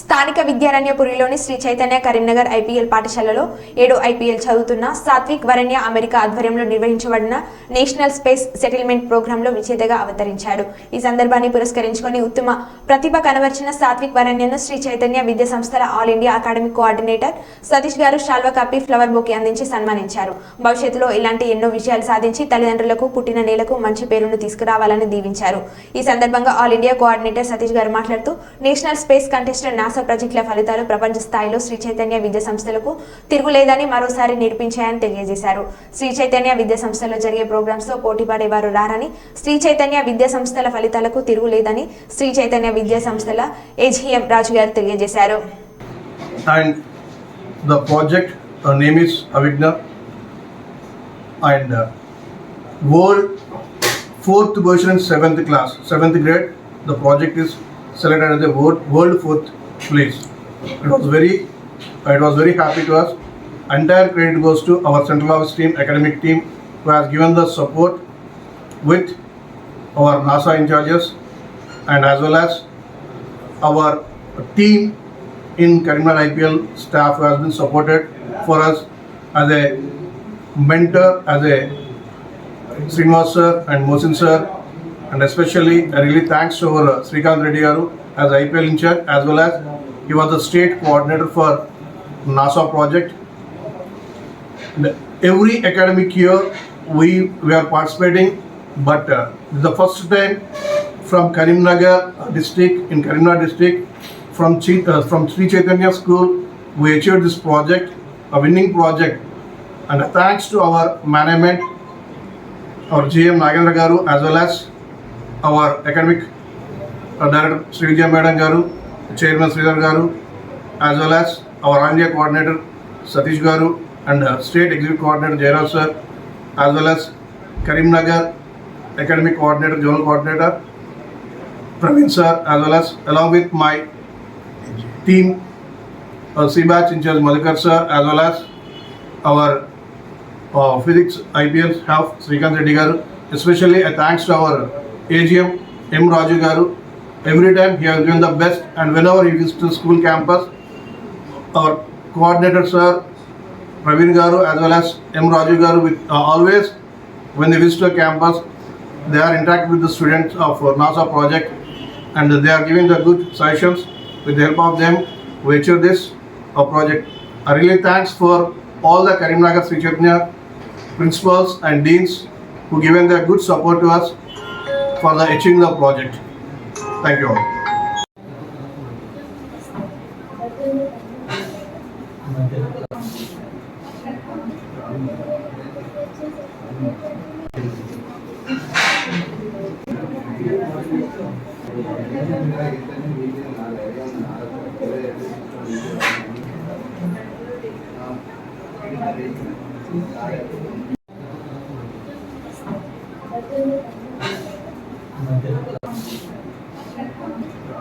స్థానిక విద్యారణ్యపురిలోని శ్రీ చైతన్య కరీంనగర్ ఐపీఎల్ పాఠశాలలో ఏడు ఐపీఎల్ చదువుతున్న సాత్విక్ వరణ్య అమెరికా ఆధ్వర్యంలో నిర్వహించబడిన నేషనల్ స్పేస్ సెటిల్మెంట్ ప్రోగ్రాంలో విజేతగా అవతరించాడు. ఈ సందర్భాన్ని పురస్కరించుకొని ఉత్తమ ప్రతిభ కనబర్చిన సాత్విక్ వరణ్యను శ్రీ చైతన్య విద్యా సంస్థల all India academic coordinator Satish గారు షాల్వ కప్పి ఫ్లవర్ బొకే అందించి సన్మానించారు. భవిష్యత్తులో ఇలాంటి ఎన్నో విజయాలు సాధించి తల్లిదండ్రులకు పుట్టిన నేలకు మంచి పేరును తీసుకురావాలని దీవించారు. ఈ సందర్భంగా ఆల్ ఇండియా కోఆర్డినేటర్ సతీష్ గారు మాట్లాడుతూ నేషనల్ స్పేస్ కంటెస్టెంట్ నాసా ప్రాజెక్టుల ఫలితాలు ప్రపంచ స్థాయిలో శ్రీ చైతన్య విద్యా సంస్థలకు తిరుగులేదని మరోసారి నిరూపించాయని తెలియజేశారు. శ్రీ చైతన్య విద్యా సంస్థలో జరిగే ప్రోగ్రామ్స్లో పోటీ పడేవారు రారని శ్రీ చైతన్య విద్యా సంస్థల ఫలితాలకు తిరుగులేదని శ్రీ చైతన్య విద్యా సంస్థల ఏజీఎం రాజు గారు తెలియజేశారు. And the project uh, name is Avigna. And uh, world fourth version in seventh class seventh grade the project is selected as the world, world fourth place it was very it was very happy to us. Entire credit goes to our central office team academic team who has given the support with our nasa in charges and as well as our team in Karimnagar IPL staff who has been supported for us as a mentor, as a Srinivas sir and Mosin sir, and especially I really thanks to our Srikanth Reddy as IPL in charge as well as he was the state coordinator for NASA project. Every academic year we we are participating, but uh, the first time from Karimnagar district in Karimnagar district from Chi, uh, from Sri Chaitanya School, we achieved this project, a winning project, and thanks to our management, our GM Nagendra Garu, as well as our academic director Sreeja madam గారు chairman Sridhar గారు as well as our Andhra coordinator Satish గారు and state executive coordinator Jayaraj sir as well as Karimnagar academic coordinator zonal coordinator Praveen sir as well as along with my team C batch incharge Madhukar sir as well as our physics IPL half Srikanth Reddy గారు especially I thanks to our AGM M Raju గారు Every time he has given the best, and whenever he visits to school campus, our coordinator sir Praveen garu as well as M Raju garu with uh, always when they visit a campus, they are interacting with the students of NASA project and they are giving the good suggestions with the help of them we achieve this uh, project. I really thanks for all the Karimnagar Sri Chaitanya principals and deans who given their good support to us for the achieving the project. Thank you all.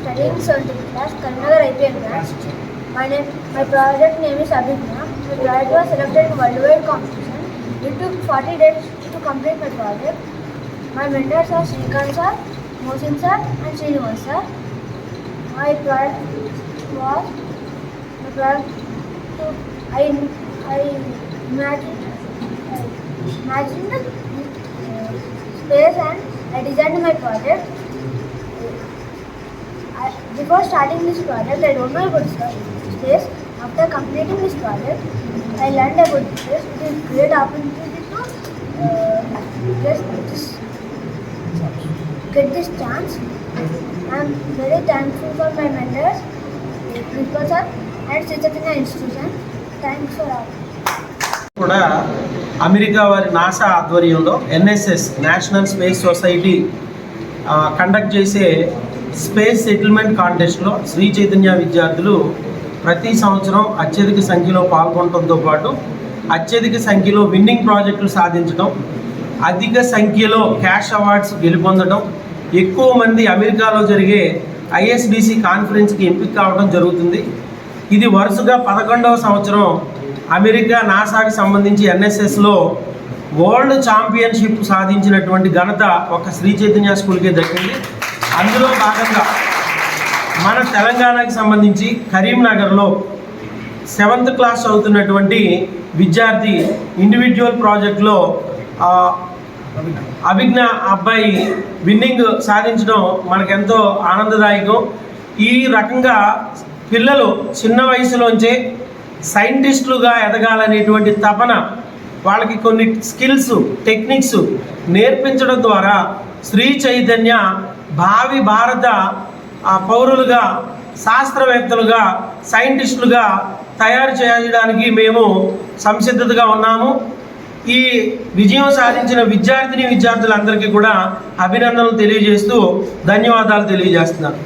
studying 7th class, Kannada IPM class. My name, my project name is Abhigna. My project was selected in worldwide competition. It took 40 days to complete my project. My mentors are Srikanth sir, Mosin sir, and Srinivas sir. My project was project. I I imagined imagined the uh, space and I designed my project. I, before starting this project, I don't know about sp- space. After completing this project, I learned about space. It is great opportunity to uh, get this get this chance. I am very thankful for my mentors. Principal sir and Sri Chaitanya institution. Thanks కూడా America వారి NASA ఆధ్వర్యంలో NSS national space society conduct చేసే space settlement కాంటెస్ట్లో శ్రీ చైతన్య విద్యార్థులు ప్రతి సంవత్సరం అత్యధిక సంఖ్యలో పాల్గొనడంతో పాటు అత్యధిక సంఖ్యలో విన్నింగ్ ప్రాజెక్టులు సాధించడం అధిక సంఖ్యలో క్యాష్ అవార్డ్స్ గెలుపొందడం ఎక్కువ మంది అమెరికాలో జరిగే ఐఎస్డిసి కాన్ఫరెన్స్కి ఎంపిక కావడం జరుగుతుంది. ఇది వరుసగా పదకొండవ సంవత్సరం అమెరికా నాసాకి సంబంధించి ఎన్ఎస్ఎస్లో వరల్డ్ ఛాంపియన్షిప్ సాధించినటువంటి ఘనత ఒక శ్రీ చైతన్య స్కూల్కే దక్కింది. అందులో భాగంగా మన తెలంగాణకి సంబంధించి కరీంనగర్లో సెవెంత్ క్లాస్ చదువుతున్నటువంటి విద్యార్థి ఇండివిజువల్ ప్రాజెక్ట్లో అభిజ్ఞ అబ్బాయి విన్నింగ్ సాధించడం మనకెంతో ఆనందదాయకం. ఈ రకంగా పిల్లలు చిన్న వయసులోంచే సైంటిస్టులుగా ఎదగాలనేటువంటి తపన వాళ్ళకి కొన్ని స్కిల్స్ టెక్నిక్స్ నేర్పించడం ద్వారా శ్రీ చైతన్య భావి భారత పౌరులుగా శాస్త్రవేత్తలుగా సైంటిస్టులుగా తయారు చేయడానికి మేము సంసిద్ధతగా ఉన్నాము. ఈ విజయం సాధించిన విద్యార్థిని విద్యార్థులందరికీ కూడా అభినందనలు తెలియజేస్తూ ధన్యవాదాలు తెలియజేస్తున్నాను.